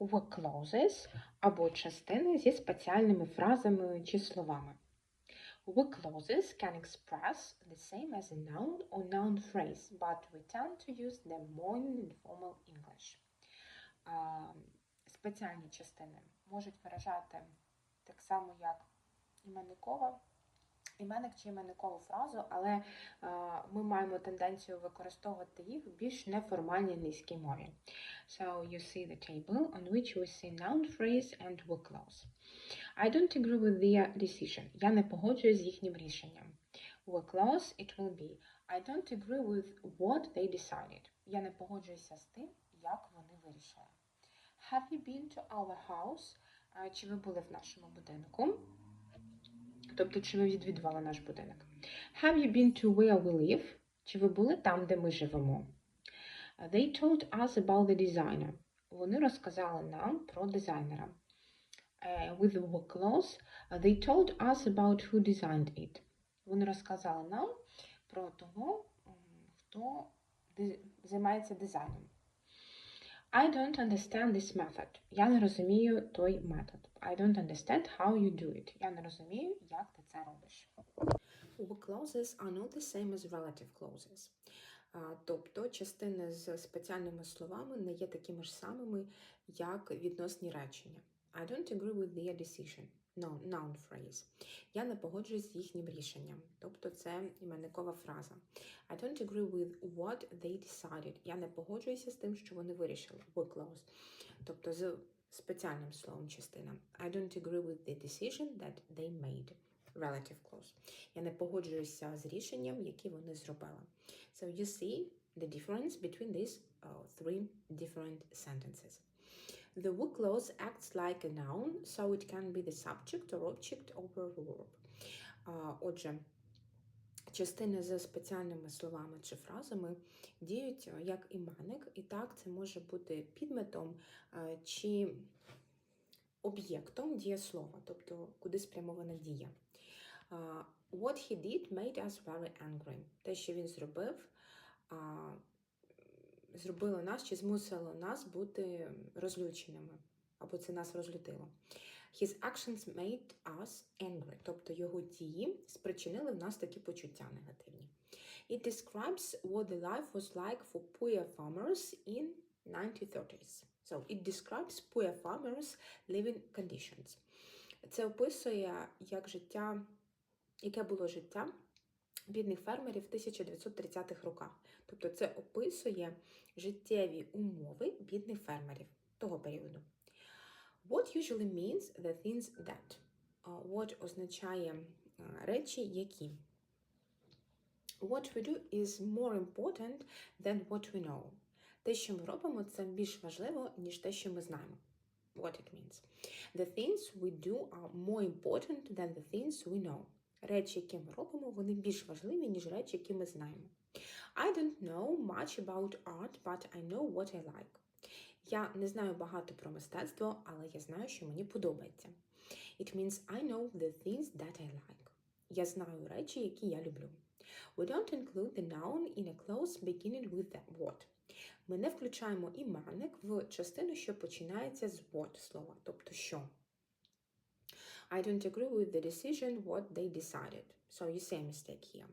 were clauses або частини зі спеціальними фразами чи словами. Were clauses can express the same as a noun or noun phrase, but we tend to use them more in informal English. Спеціальні частини можуть виражати так само, як іменникова, іменник чи іменникову фразу, але а, ми маємо тенденцію використовувати їх в більш неформальній низькій мові. So you see the table on which we see noun phrase and were clause. I don't agree with their decision. Я не погоджуюсь з їхнім рішенням. Were clause it will be. I don't agree with what they decided. Я не погоджуюся з тим, як вони вирішили. Have you been to our house? Чи ви були в нашому будинку? Тобто, чи ви відвідували наш будинок? Have you been to where we live? Чи ви були там, де ми живемо? They told us about the designer. Вони розказали нам про дизайнера. Uh, with the uh, they told us about who designed it. Вони розказали нам про того, хто займається дизайном. I don't understand this method. Я не розумію той метод. I don't understand how you do it. Я не розумію, як ти це робиш. Were clauses are not the same as relative clauses. Тобто частини з спеціальними словами не є такими ж самими, як відносні речення. I don't agree with their decision. No, noun phrase. Я не погоджуюсь з їхнім рішенням. Тобто це іменникова фраза. I don't agree with what they decided. Я не погоджуюся з тим, що вони вирішили. Were clause. Тобто з спеціальним словом частина. I don't agree with the decision that they made. Relative clause. Я не погоджуюся з рішенням, яке вони зробили. So you see the difference between these uh, three different sentences. The would clause acts like a noun, so it can be the subject or object a verb. Отже, частини з спеціальними словами чи фразами діють е, як іменник, і так це може бути підметом е, чи об'єктом дієслова, тобто куди спрямована дія. What he did made us very angry. Те, що він зробив, зробило нас чи змусило нас бути розлюченими, або це нас розлютило. His actions made us angry, тобто його дії спричинили в нас такі почуття негативні. It describes what the life was like for poor farmers in 1930s. So it describes poor farmers' living conditions. Це описує, як життя, яке було життя бідних фермерів в 1930-х роках. Тобто це описує життєві умови бідних фермерів того періоду. What usually means the things that. What означає речі, які. What we do is more important than what we know. Те, що ми робимо, це більш важливо, ніж те, що ми знаємо. What it means. The things we do are more important than the things we know. Речі, які ми робимо, вони більш важливі, ніж речі, які ми знаємо. I don't know much about art, but I know what I like. Я не знаю багато про мистецтво, але я знаю, що мені подобається. It means I know the things that I like. Я знаю речі, які я люблю. We don't include the noun in a clause beginning with the what. Ми не включаємо іменник в частину, що починається з what слова, тобто що. I don't agree with the decision what they decided. So you see a mistake here.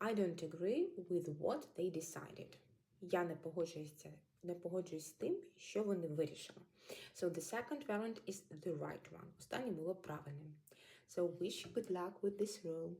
I don't agree with what they decided. Я не погоджуюся, не погоджуюсь з тим, що вони вирішили. So the second variant is the right one. Останнє було правильним. So wish you good luck with this rule.